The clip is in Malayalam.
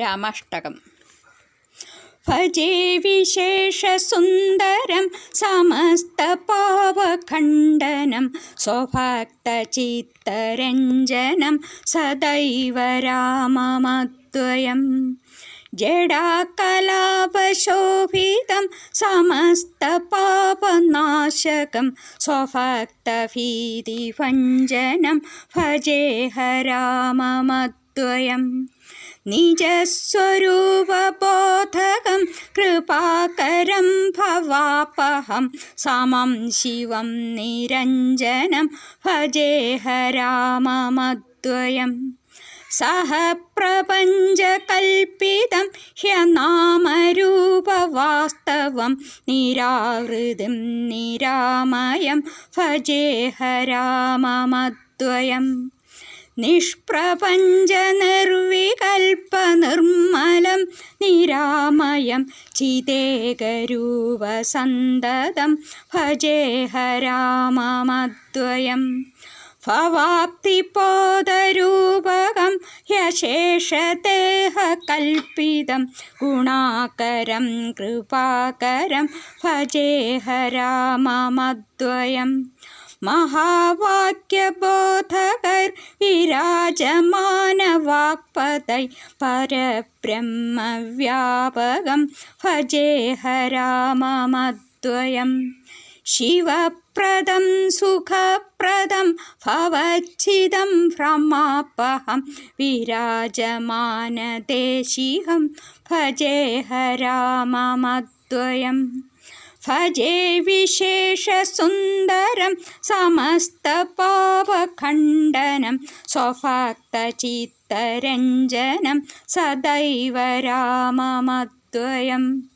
രാമാഷ്ടകം. ഭജേ വിശേഷസുന്ദരം സമസ്തപാവഖണ്ഡനം സ്വഭക്തചിത്തരഞ്ജനം സദൈവ രാമമദ്വയം ജഡാകലാപശോഭിതം സമസ്തപാപനാശകം സ്വഭക്തഭീതിഭഞ്ജനം ഭജേഹ രാമമദ്വയം നിജസ്വരൂപബോധകം കൃപാകരം ഭവാപഹം. സമം ശിവം നിരഞ്ജനം ഭജേഹ രാമമദ്വയം സഹ പ്രപഞ്ചകൽപ്പിതം ഹ്യനാമരൂപവാസ്തവം. നിരാകൃതിം നിരാമയം നിഷ്പ്രപഞ്ച നിർവികൽപ്പ നിർമ്മലം നിരാമയം ചിതേകരൂപസന്തതം ഭജേഹരാമമദ്വയം ഭവാപ്തിപോതരൂപകം യശേഷദേഹ കൽപ്പിതം ഗുണാകരം കൃപാകരം ഭജേഹരാമമദ്വയം മഹാവാക്യബോധകർ വിരാജമാന വാക്പതൈ പരബ്രഹ്മവ്യാപകം ഭജേഹരാമമദ്വയം ശിവപ്രദം സുഖപ്രദം ഭവച്ഛിതം ഭ്രമാപ്പഹം വിരാജമാനദേശിഹം ഭജേഹരാമമദ്വയം ഭജേ വിശേഷസുന്ദരം സമസ്തപാപഖണ്ഡനം സ്വഭക്തചിത്തരഞ്ജനം സദൈവ രാമമദ്വയം.